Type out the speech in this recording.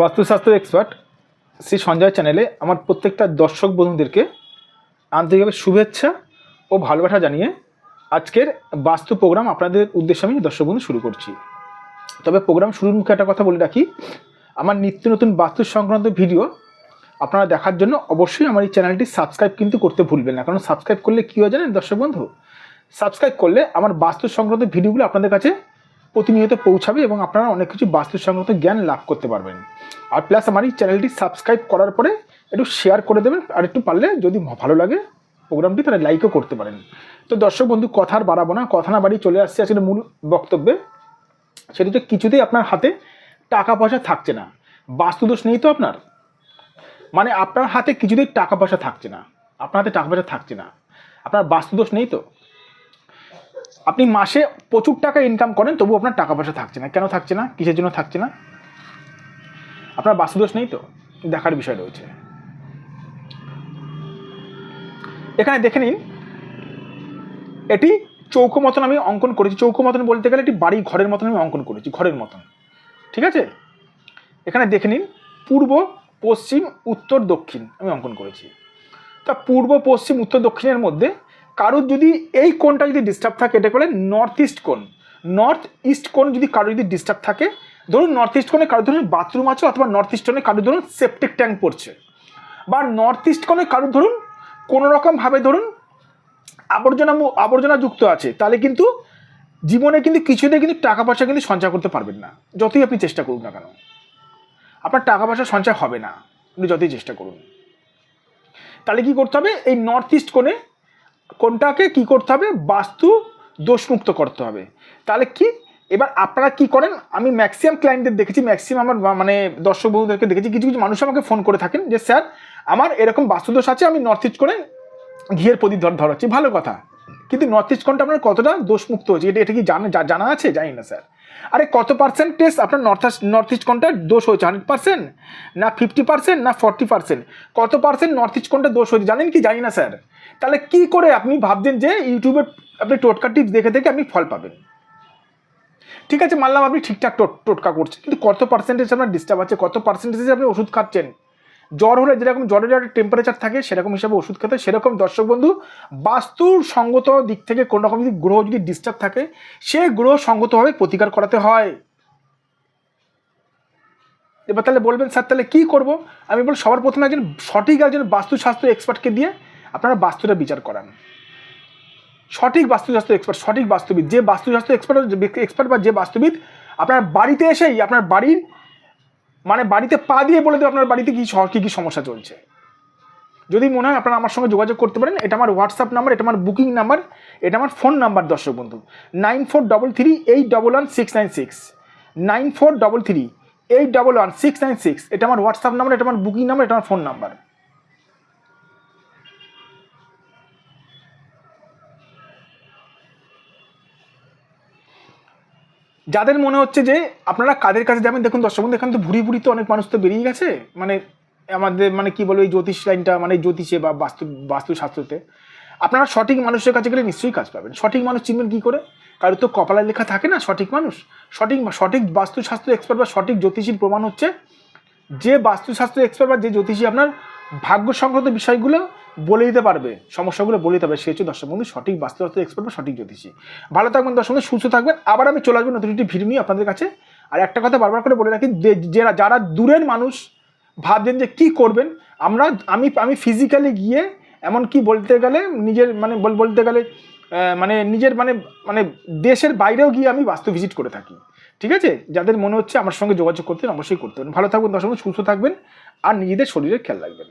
বাস্তুশাস্ত্র এক্সপার্ট শ্রী সঞ্জয় চ্যানেলে আমার প্রত্যেকটা দর্শক বন্ধুদেরকে আন্তরিকভাবে শুভেচ্ছা ও ভালোবাসা জানিয়ে আজকের বাস্তু প্রোগ্রাম আপনাদের উদ্দেশ্যে আমি দর্শক বন্ধু শুরু করছি। তবে প্রোগ্রাম শুরুর মুখে একটা কথা বলে রাখি, আমার নিত্য নতুন বাস্তু সংক্রান্ত ভিডিও আপনারা দেখার জন্য অবশ্যই আমার এই চ্যানেলটি সাবস্ক্রাইব কিন্তু করতে ভুলবেন না, কারণ সাবস্ক্রাইব করলে কী হয় জানেন দর্শক বন্ধু? সাবস্ক্রাইব করলে আমার বাস্তু সংক্রান্ত ভিডিওগুলো আপনাদের কাছে প্রতিনিয়ত পৌঁছাবে এবং আপনারা অনেক কিছু বাস্তু জ্ঞান লাভ করতে পারবেন। আর প্লাস আমার এই চ্যানেলটি সাবস্ক্রাইব করার পরে একটু শেয়ার করে দেবেন, আর একটু পারলে যদি ভালো লাগে প্রোগ্রামটি তাহলে লাইকও করতে পারেন। তো দর্শক বন্ধু, কথা আর বাড়াবো না, কথা না বাড়ি চলে আসছে আজকের মূল বক্তব্যে। সেটা তো কিছুতেই আপনার হাতে টাকা পয়সা থাকছে না। বাস্তুদোষ নেই তো আপনার? মানে আপনার হাতে কিছুতেই টাকা পয়সা থাকছে না। আপনার হাতে টাকা পয়সা থাকছে না। আপনার বাস্তুদোষ নেই তো? আপনি মাসে প্রচুর টাকা ইনকাম করেন তবু আপনার টাকা পয়সা থাকছে না। কেন থাকছে না? কিসের জন্য থাকছে না? আপনার বাস্তুদোষ নেই তো? দেখার বিষয় রয়েছে। এখানে দেখে নিন, এটি চৌকো মতন আমি অঙ্কন করেছি। চৌকো মতন বলতে গেলে এটি বাড়ি ঘরের মতন আমি অঙ্কন করেছি, ঘরের মতন। ঠিক আছে? এখানে দেখে নিন, পূর্ব, পশ্চিম, উত্তর, দক্ষিণ আমি অঙ্কন করেছি। তা পূর্ব, পশ্চিম, উত্তর, দক্ষিণের মধ্যে কারোর যদি এই কোণটা যদি ডিস্টার্ব থাকে এটা বলে নর্থ ইস্ট কোণ। নর্থ ইস্ট কোণ যদি কারোর যদি ডিস্টার্ব থাকে, ধরুন নর্থ ইস্ট কোণে কারোর ধরুন বাথরুম আছে অথবা নর্থ ইস্ট কোণে কারোর ধরুন সেপটিক ট্যাঙ্ক পড়ছে। বা নর্থ ইস্ট কোণে কারোর ধরুন কোনো রকমভাবে ধরুন আবর্জনা আবর্জনা যুক্ত আছে, তাহলে কিন্তু জীবনে কিন্তু কিছুতে কিন্তু টাকা পয়সা কিন্তু সঞ্চয় করতে পারবেন না, যতই আপনি চেষ্টা করুন না কেন। আপনার টাকা পয়সা সঞ্চয় হবে না, আপনি যতই চেষ্টা করুন। তাহলে কি করতে হবে? এই নর্থ ইস্ট কোণে কোনটাকে কি করতে হবে? বাস্তু দোষমুক্ত করতে হবে। তাহলে কি? এবার আপনারা কি করেন? আমি ম্যাক্সিমাম ক্লায়েন্টদের দেখেছি, ম্যাক্সিমাম আমার মানে দর্শক বন্ধুদেরকে দেখেছি, কিছু কিছু মানুষ আমাকে ফোন করে থাকেন যে, স্যার, আমার এরকম বাস্তুদোষ আছে, আমি নর্থ ইস্ট করে ঘিয়ের প্রদীপ ধর, ধরাচ্ছি। ভালো কথা। কিন্তু নর্থ ইস্ট কোনটা আপনার কতটা দোষমুক্ত হচ্ছে এটা এটা কি জানা জানা আছে? জানি না, স্যার। আরে কত পার্সেন্টেজ আপনার নর্থ নর্থ ইস্ট কোনটা দোষ হয়েছে হান্ড্রেড পার্সেন্ট না ফিফটি পার্সেন্ট না ফর্টি পার্সেন্ট কত পার্সেন্ট নর্থ ইস্ট কোনটা দোষ হয়েছে? জানেন কি? জানি না স্যার তাহলে কি করে আপনি ভাবছেন যে ইউটিউবে আপনি টোটকা টিপস দেখে দেখে আপনি ফল পাবেন? ঠিক আছে, মানলাম আপনি ঠিকঠাক টোট- টোটকা করছেন, কিন্তু কত পার্সেন্টেজ আপনার ডিস্টার্ব আছে? কত পার্সেন্টেজে আপনি ওষুধ খাচ্ছেন? জ্বর হলে যেরকম জ্বরের একটা টেম্পারেচার থাকে, সেরকম হিসাবে ওষুধ খেতে সেরকম দর্শক বন্ধু, বাস্তুর সঙ্গত দিক থেকে কোনো রকম যদি গ্রহ যদি ডিস্টার্ব থাকে, সে গ্রহ সঙ্গতভাবে প্রতিকার করাতে হয়। এবার তাহলে বলবেন, স্যার, তাহলে কী করব? আমি বল সবার প্রথমে একজন সঠিক একজন বাস্তুশাস্ত্র এক্সপার্টকে দিয়ে আপনারা বাস্তুটা বিচার করান। সঠিক বাস্তুশাস্ত্র এক্সপার্ট, সঠিক বাস্তুবিদ, যে বাস্তুশাস্ত্র এক্সপার্ট এক্সপার্ট বা যে বাস্তুবিদ আপনার বাড়িতে এসেই, আপনার বাড়ির মানে বাড়িতে পা দিয়ে বলে দেবে আপনার বাড়িতে কী কী কী সমস্যা চলছে। যদি মনে হয় আপনারা আমার সঙ্গে যোগাযোগ করতে পারেন, এটা আমার হোয়াটসঅ্যাপ নাম্বার এটা আমার বুকিং নাম্বার এটা আমার ফোন নাম্বার দর্শক বন্ধু। Nine four double three eight double one six nine six nine four double three eight double one six nine six এটা আমার হোয়াটসঅ্যাপ নাম্বার এটা আমার বুকিং নাম্বার এটা আমার ফোন নাম্বার যাদের মনে হচ্ছে যে আপনারা কাদের কাছে যাবেন, দেখুন দর্শক বন্ধু, এখানে তো ভুড়ি ভুড়ি তো অনেক মানুষ তো বেরিয়ে গেছে। মানে আমাদের মানে কি বলব, এই জ্যোতিষ লাইনটা মানে জ্যোতিষে বা বাস্তু, বাস্তুশাস্ত্রতে। আপনারা সঠিক মানুষের কাছে গেলে নিশ্চয়ই কাজ পাবেন। সঠিক মানুষ চিনবেন কী করে? কারও তো কপালে লেখা থাকে না, সঠিক মানুষ। সঠিক সঠিক বাস্তুশাস্ত্র এক্সপার্ট বা সঠিক জ্যোতিষীর প্রমাণ হচ্ছে যে বাস্তুশাস্ত্র এক্সপার্ট বা যে জ্যোতিষী আপনার ভাগ্য সংক্রান্ত বিষয়গুলো বলে দিতে পারবে। সমস্যাগুলো বলে দিতে পারবে। সে হচ্ছে দর্শক বন্ধু সঠিক বাস্তুশাস্ত্র এক্সপার্ট বা সঠিক জ্যোতিষী। ভালো থাকবেন দর্শক বন্ধু, সুস্থ থাকবেন। আবার আমি চলে আসব নতুন একটি ভিডিও নিয়ে আপনাদের কাছে। আর একটা কথা বারবার করে বলে রাখি যারা যারা দূরের মানুষ ভাবছেন যে কি করবেন আমরা আমি আমি ফিজিক্যালি গিয়ে এমন কি বলতে গেলে নিজের মানে বল- বলতে গেলে মানে নিজের মানে মানে দেশের বাইরেও গিয়ে আমি বাস্তু ভিজিট করে থাকি। ঠিক আছে? যাদের মনে হচ্ছে আমার সঙ্গে যোগাযোগ করতেন অবশ্যই করতে পারেন। ভালো থাকবেন দর্শক সুস্থ থাকবেন। আর নিজেদের শরীরের খেয়াল রাখবেন।